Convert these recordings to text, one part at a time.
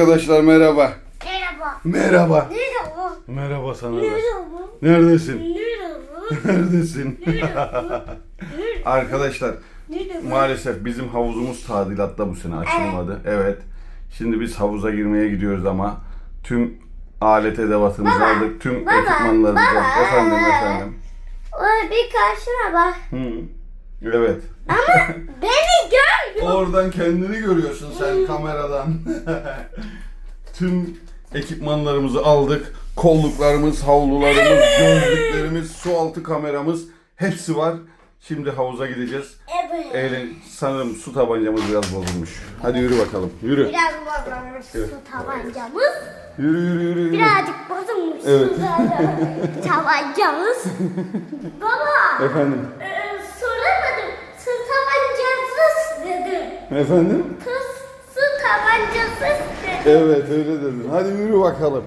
Arkadaşlar merhaba. Merhaba. Merhaba. Merhaba. Merhaba sana da. Merhaba. Neredesin? Merhaba. Neredesin? Arkadaşlar Merhaba. maalesef bizim havuzumuz tadilatta bu sene açılmadı. Evet. Şimdi biz havuza girmeye gidiyoruz ama tüm alet edevatımızı aldık. Tüm baba, ekipmanlarımızı baba. aldık. Efendim efendim. Oy bir karşına bak. Hı. Evet. Ama görmüyor. Oradan kendini görüyorsun sen kameradan. Tüm ekipmanlarımızı aldık. Kolluklarımız, havlularımız, gözlüklerimiz, su altı kameramız hepsi var. Şimdi havuza gideceğiz. Evet. Eğlen, sanırım su tabancamız biraz bozulmuş. Hadi yürü bakalım. Yürü. Biraz bozulmuş su tabancamız. Yürü yürü yürü. yürü. Birazcık bozulmuş Evet. su tabancamız. Baba. Efendim. Efendim? Kız su tabancası. Evet öyle dedin. Hadi yürü bakalım.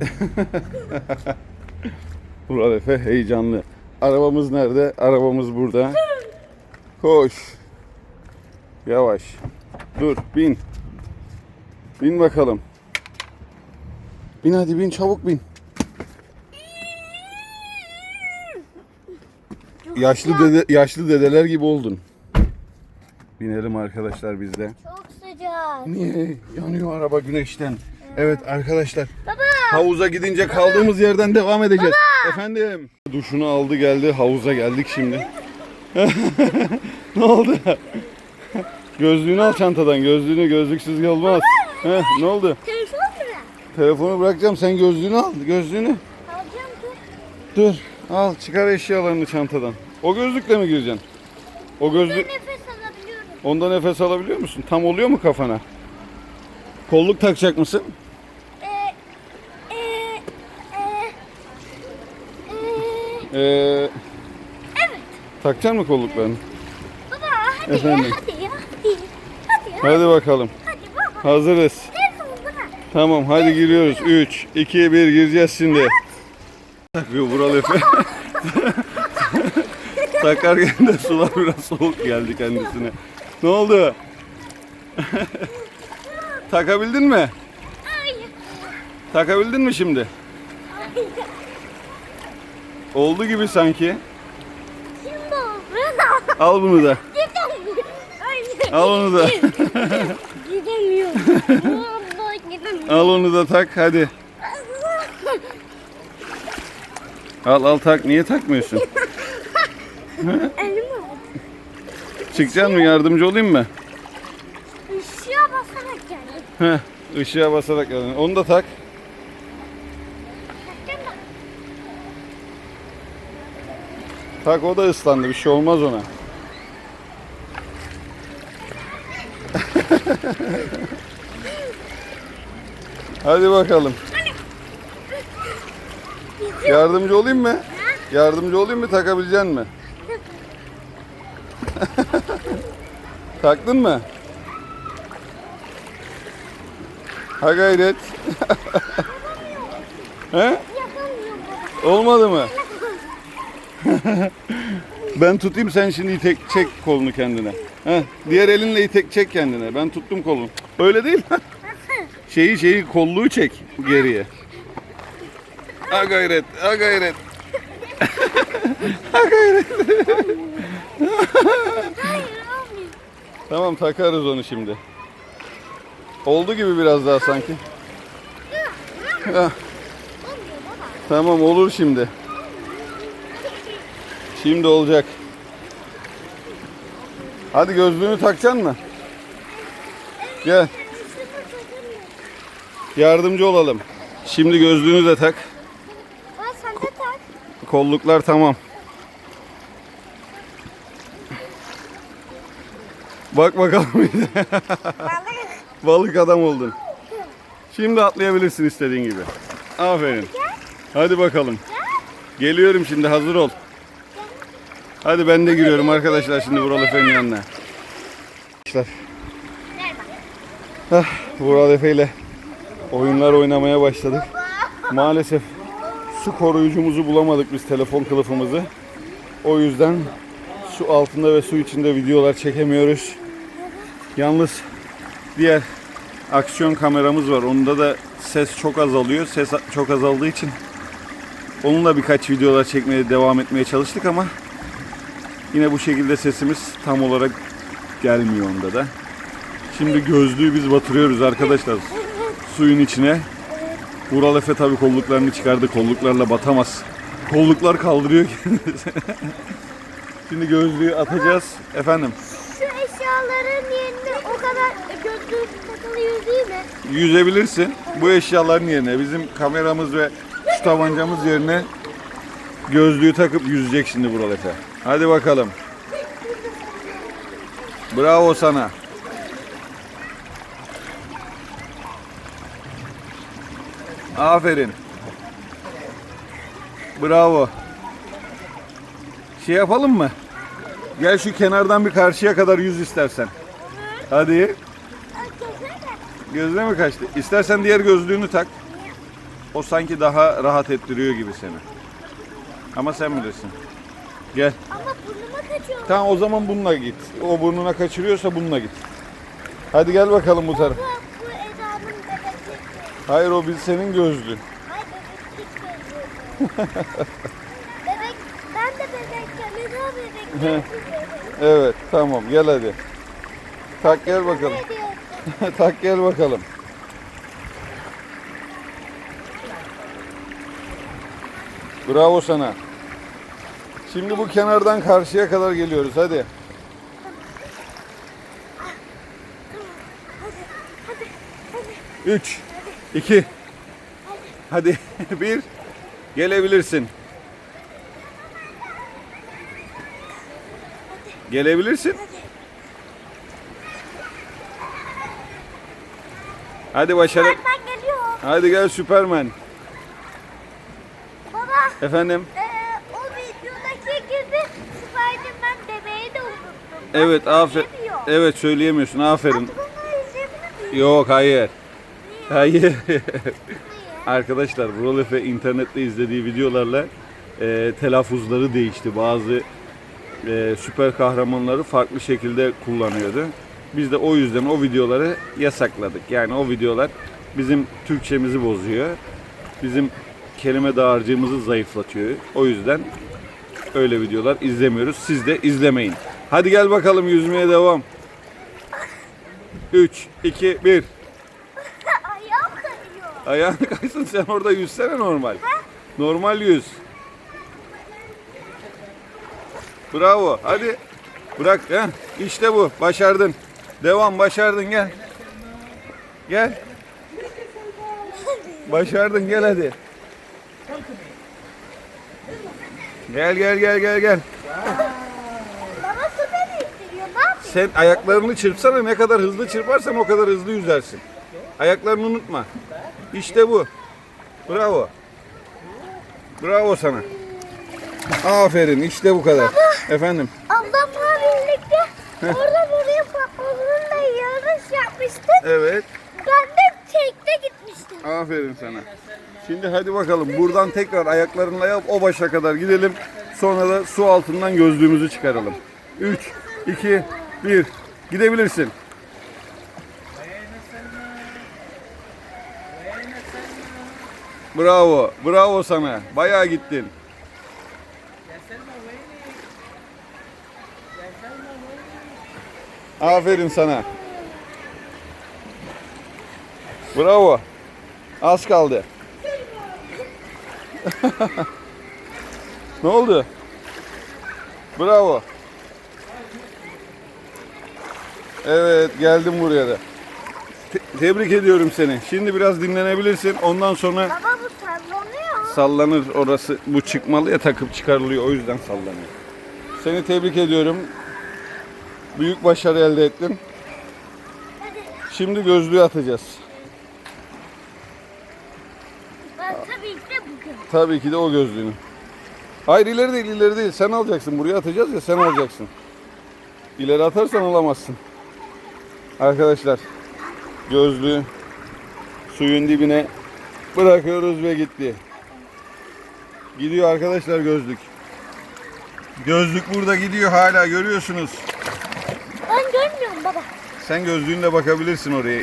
Murat Efe heyecanlı. Arabamız nerede? Arabamız burada. Koş. Yavaş. Dur bin. Bin bakalım. Bin hadi bin çabuk bin. Yaşlı dede yaşlı dedeler gibi oldun. Binelim arkadaşlar biz de. Çok sıcak. Niye? Yanıyor araba güneşten. Evet arkadaşlar. Baba. Havuza gidince kaldığımız yerden devam edeceğiz. Efendim. Duşunu aldı geldi. Havuza geldik şimdi. ne oldu? Gözlüğünü al çantadan. Gözlüğünü gözlüksüz olmaz. Heh, ne oldu? Telefon mu? Telefonu bırakacağım. Sen gözlüğünü al. Gözlüğünü. Alacağım dur. Dur. Al çıkar eşyalarını çantadan. O gözlükle mi gireceksin? O gözlük... Nefes alabiliyorum. Onda nefes alabiliyor musun? Tam oluyor mu kafana? Kolluk takacak mısın? Ee, e, e, e, Ee, evet. takacaksın mı kolluklarını? Baba hadi Efendim? ya hadi ya. Hadi. Hadi hadi, Hadi bakalım. hadi baba. Hazırız. Telefonu. Tamam hadi giriyoruz. 3, 2, 1 gireceğiz şimdi. Takıyor Vural Efe. Takarken de sular biraz soğuk geldi kendisine. Ne oldu? Takabildin mi? Takabildin mi şimdi? Oldu gibi sanki. Al bunu da. Al onu da. Al onu da tak hadi. Al al tak. Niye takmıyorsun? Elim oldu. Çıkacaksın mı? Yardımcı olayım mı? Işığa basarak geldim. Heh, ışığa basarak geldin. Onu da tak. Bak. Tak o da ıslandı. Bir şey olmaz ona. Hadi bakalım. Yardımcı olayım mı? Yardımcı olayım mı? Takabilecek mi? Taktın mı? Ha gayret. He? Olmadı mı? ben tutayım sen şimdi itek çek kolunu kendine. Heh, diğer elinle itek çek kendine. Ben tuttum kolunu. Öyle değil. şeyi şeyi kolluğu çek geriye. Ha gayret, ha gayret. ha gayret. Tamam takarız onu şimdi. Oldu gibi biraz daha sanki. Tamam olur şimdi. Şimdi olacak. Hadi gözlüğünü takacaksın mı? Gel. Yardımcı olalım. Şimdi gözlüğünü de tak. Sen de tak. Kolluklar tamam. Bak bakalım. Balık. Balık adam oldun. Şimdi atlayabilirsin istediğin gibi. Aferin. Hadi bakalım. Geliyorum şimdi hazır ol. Hadi ben de giriyorum arkadaşlar şimdi Vural Efe'nin yanına. Arkadaşlar ah, Vural Efe ile oyunlar oynamaya başladık. Maalesef su koruyucumuzu bulamadık biz telefon kılıfımızı. O yüzden su altında ve su içinde videolar çekemiyoruz. Yalnız diğer aksiyon kameramız var. Onda da ses çok azalıyor. Ses çok azaldığı için onunla birkaç videolar çekmeye devam etmeye çalıştık ama yine bu şekilde sesimiz tam olarak gelmiyor onda da. Şimdi gözlüğü biz batırıyoruz arkadaşlar suyun içine. Vural Efe tabi kolluklarını çıkardı. Kolluklarla batamaz. Kolluklar kaldırıyor kendisi. Şimdi gözlüğü atacağız. Efendim eşyaların yerine o kadar gözlüğüm takılıyor değil mi? yüzebilirsin. Bu eşyaların yerine bizim kameramız ve şu tabancamız yerine gözlüğü takıp yüzecek şimdi Vural Efe. Hadi bakalım. Bravo sana. Aferin. Bravo. Şey yapalım mı? Gel şu kenardan bir karşıya kadar yüz istersen. Hadi. Gözüne mi kaçtı? İstersen diğer gözlüğünü tak. O sanki daha rahat ettiriyor gibi seni. Ama sen bilirsin. Gel. Ama burnuma kaçıyor. Tamam o zaman bununla git. O burnuna kaçırıyorsa bununla git. Hadi gel bakalım bu tarafa. Bu, bu Eda'nın bebeklik. Hayır o biz senin gözlüğün. Hayır bebeklik gözlüğü. Bebek, ben de bebekken Eda bebeklik Evet tamam gel hadi. Tak gel bakalım. Tak gel bakalım. Bravo sana. Şimdi bu kenardan karşıya kadar geliyoruz hadi. Üç, iki, hadi bir, gelebilirsin. Gelebilirsin. Hadi başarı. Ben geliyor. Hadi gel Süpermen. Baba, Efendim? e, o videodaki gibi Spiderman bebeği de unuttum. Evet aferin. Evet söyleyemiyorsun aferin. Miyim? Yok hayır. Hayır. Arkadaşlar Vural Efe internette izlediği videolarla e, telaffuzları değişti. Bazı e, süper kahramanları farklı şekilde kullanıyordu. Biz de o yüzden o videoları yasakladık. Yani o videolar bizim Türkçemizi bozuyor. Bizim kelime dağarcığımızı zayıflatıyor. O yüzden öyle videolar izlemiyoruz. Siz de izlemeyin. Hadi gel bakalım yüzmeye devam. 3, 2, 1. Ayağım kayıyor. Ayağını kaysın sen orada yüzsene normal. Normal yüz. Bravo. Hadi. Bırak. Heh. İşte bu. Başardın. Devam. Başardın. Gel. Gel. Başardın. Gel hadi. Gel gel gel gel gel. Baba su beni ittiriyor. Ne yapayım? Sen ayaklarını çırpsana ne kadar hızlı çırparsan o kadar hızlı yüzersin. Ayaklarını unutma. İşte bu. Bravo. Bravo sana. Aferin işte bu kadar. Efendim. Ablamla birlikte orada buraya patronunla yarış yapmıştık. Evet. Ben de tekte gitmiştim. Aferin sana. Şimdi hadi bakalım buradan tekrar ayaklarınla yap o başa kadar gidelim. Sonra da su altından gözlüğümüzü çıkaralım. 3, 2, 1. Gidebilirsin. Bravo. Bravo sana. Bayağı gittin. Aferin sana. Bravo. Az kaldı. ne oldu? Bravo. Evet geldim buraya da. Te- tebrik ediyorum seni. Şimdi biraz dinlenebilirsin. Ondan sonra Baba. Sallanır orası. Bu çıkmalı ya takıp çıkarılıyor. O yüzden sallanıyor. Seni tebrik ediyorum. Büyük başarı elde ettin. Şimdi gözlüğü atacağız. Ben tabii ki de bugün. Tabii ki de o gözlüğünü. Hayır ileri değil ileri değil. Sen alacaksın. Buraya atacağız ya sen alacaksın. İleri atarsan alamazsın. Arkadaşlar gözlüğü suyun dibine bırakıyoruz ve gitti. Gidiyor arkadaşlar gözlük. Gözlük burada gidiyor hala görüyorsunuz. Ben görmüyorum baba. Sen gözlüğünle bakabilirsin oraya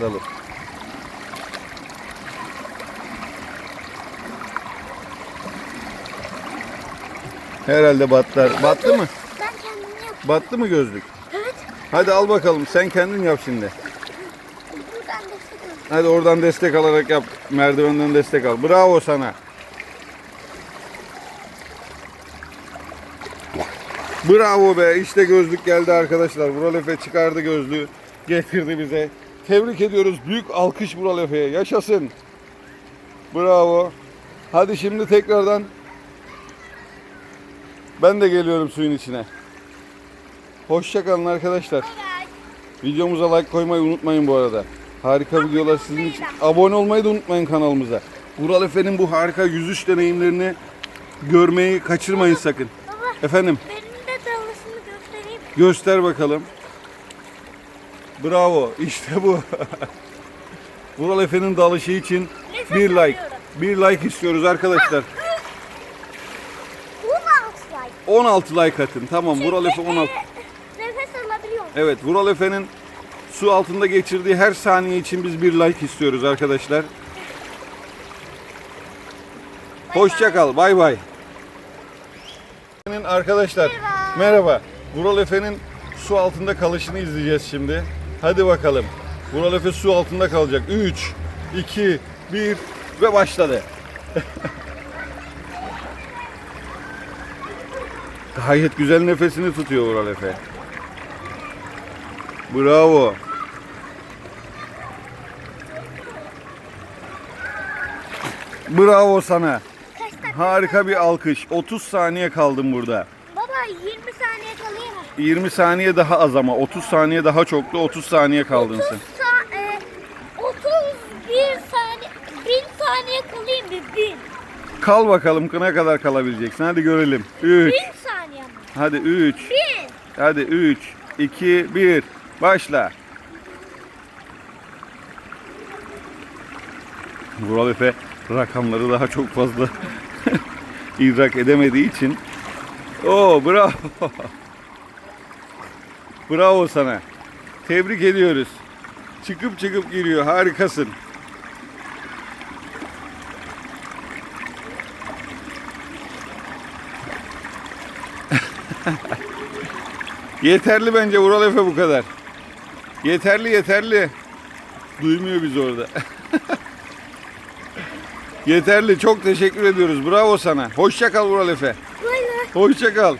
dalıp. Herhalde batlar. Battı mı? Ben kendim yaptım. Battı mı gözlük? Evet. Hadi al bakalım. Sen kendin yap şimdi. Buradan destek alıyorum. Hadi oradan destek alarak yap. Merdivenden destek al. Bravo sana. Bravo be. İşte gözlük geldi arkadaşlar. Vural Efe çıkardı gözlüğü. Getirdi bize. Tebrik ediyoruz. Büyük alkış Vural Efe'ye. Yaşasın. Bravo. Hadi şimdi tekrardan ben de geliyorum suyun içine. Hoşçakalın arkadaşlar. Videomuza like koymayı unutmayın bu arada. Harika videolar sizin için. Abone olmayı da unutmayın kanalımıza. Vural Efe'nin bu harika yüzüş deneyimlerini görmeyi kaçırmayın sakın. Efendim göster bakalım. Bravo işte bu. Vural Efe'nin dalışı için Nefes bir like. alıyorum. Bir like istiyoruz arkadaşlar. 16 like. 16 like atın. Tamam Vural Efe 16. Ee, Nefes alabiliyorum. Evet Vural Efe'nin su altında geçirdiği her saniye için biz bir like istiyoruz arkadaşlar. Hoşça kal. Bay bay. Arkadaşlar Merhaba. merhaba. Vural Efe'nin su altında kalışını izleyeceğiz şimdi. Hadi bakalım. Vural Efe su altında kalacak. 3 2 1 ve başladı. Gayet güzel nefesini tutuyor Vural Efe. Bravo. Bravo sana. Harika bir alkış. 30 saniye kaldım burada. Baba 20 saniye kalayım mı? 20 saniye daha az ama 30 saniye daha çoktu. 30 saniye kaldın 30 sen. sa e, 31 saniye 1000 saniye kalayım mı? 1000. Kal bakalım ne kadar kalabileceksin. Hadi görelim. 3. 1000 saniye mi? Hadi 3. 1000. Hadi 3 2 1 başla. Vural Efe rakamları daha çok fazla idrak edemediği için. Oo bravo. Bravo sana. Tebrik ediyoruz. Çıkıp çıkıp giriyor. Harikasın. Yeterli bence Vural Efe bu kadar. Yeterli yeterli. Duymuyor bizi orada. yeterli. Çok teşekkür ediyoruz. Bravo sana. Hoşça kal Vural Efe. Hoşça kal.